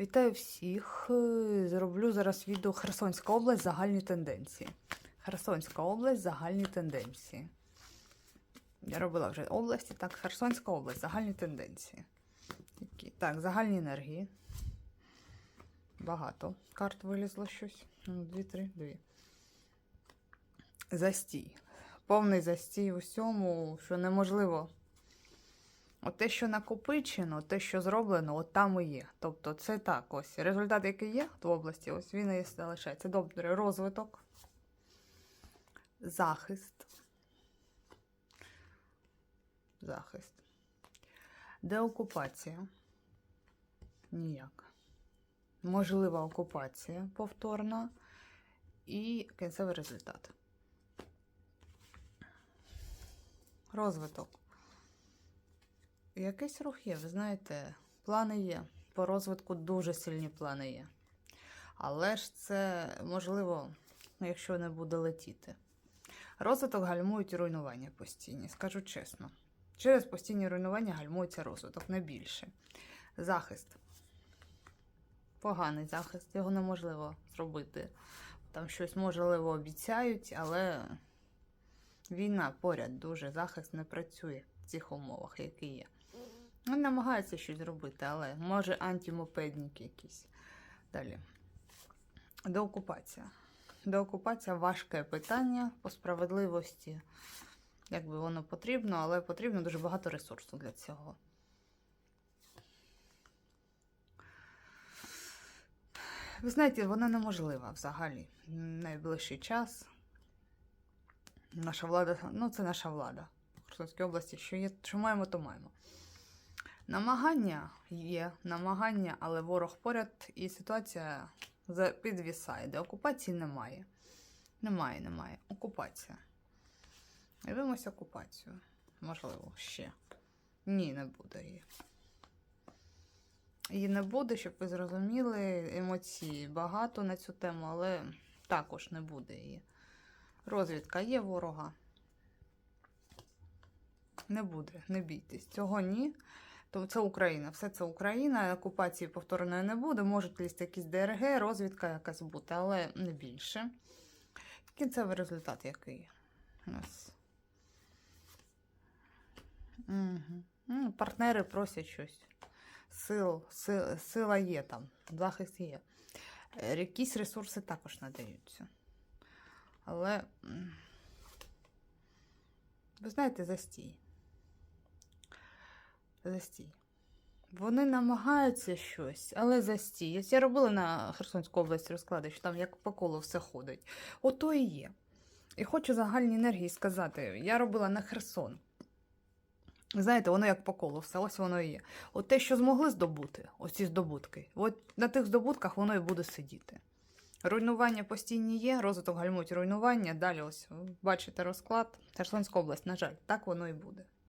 Вітаю всіх. Е, Зроблю зараз відео Херсонська область загальні тенденції. Херсонська область загальні тенденції. Я робила вже області, так, Херсонська область, загальні тенденції. Так, загальні енергії. Багато карт вилізло щось. Ну, Дві, три, дві. Застій. Повний застій в усьому, що неможливо. От те, що накопичено, те, що зроблено, от там і є. Тобто це так, ось результат, який є в області, ось він і залишається. Добре, розвиток, захист. Захист. Деокупація. Ніяк. Можлива окупація повторна. І кінцевий результат. Розвиток. Якийсь рух є, ви знаєте, плани є. По розвитку дуже сильні плани є. Але ж це можливо, якщо не буде летіти. Розвиток гальмують руйнування постійні, скажу чесно. Через постійні руйнування гальмується розвиток, не більше. Захист. Поганий захист, його неможливо зробити. Там щось можливо обіцяють, але війна поряд дуже захист не працює в цих умовах, які є. Він намагається щось зробити, але може антимопедники якісь. Далі. Деокупація. Деокупація важке питання по справедливості. Якби воно потрібно, але потрібно дуже багато ресурсу для цього. Ви знаєте, вона неможлива взагалі. Найближчий час. Наша влада, ну це наша влада в Херсонській області, що є, що маємо, то маємо. Намагання є, намагання, але ворог поряд, і ситуація підвісає, де окупації немає. Немає, немає. Окупація. Дивимося окупацію. Можливо, ще. Ні, не буде її. Її не буде, щоб ви зрозуміли. Емоцій багато на цю тему, але також не буде її. Розвідка є ворога. Не буде, не бійтесь. Цього ні. То це Україна, все це Україна, окупації повторної не буде. Можуть лізти якісь ДРГ, розвідка якась бути, але не більше. Кінцевий результат який у нас. Угу. Партнери просять щось. Сил, сил, сила є там, захист є. Е, Якісь ресурси також надаються. Але, ви знаєте, застій. Застій. Вони намагаються щось, але застій. Я робила на Херсонську область розклади, що там як по колу все ходить. Ото і є. І хочу загальні енергії сказати: я робила на Херсон. Знаєте, воно як по колу, все ось воно і є. От те, що змогли здобути, оці здобутки, от на тих здобутках воно і буде сидіти. Руйнування постійні є, розвиток гальмують руйнування. Далі ось бачите розклад. Херсонська область, на жаль, так воно і буде.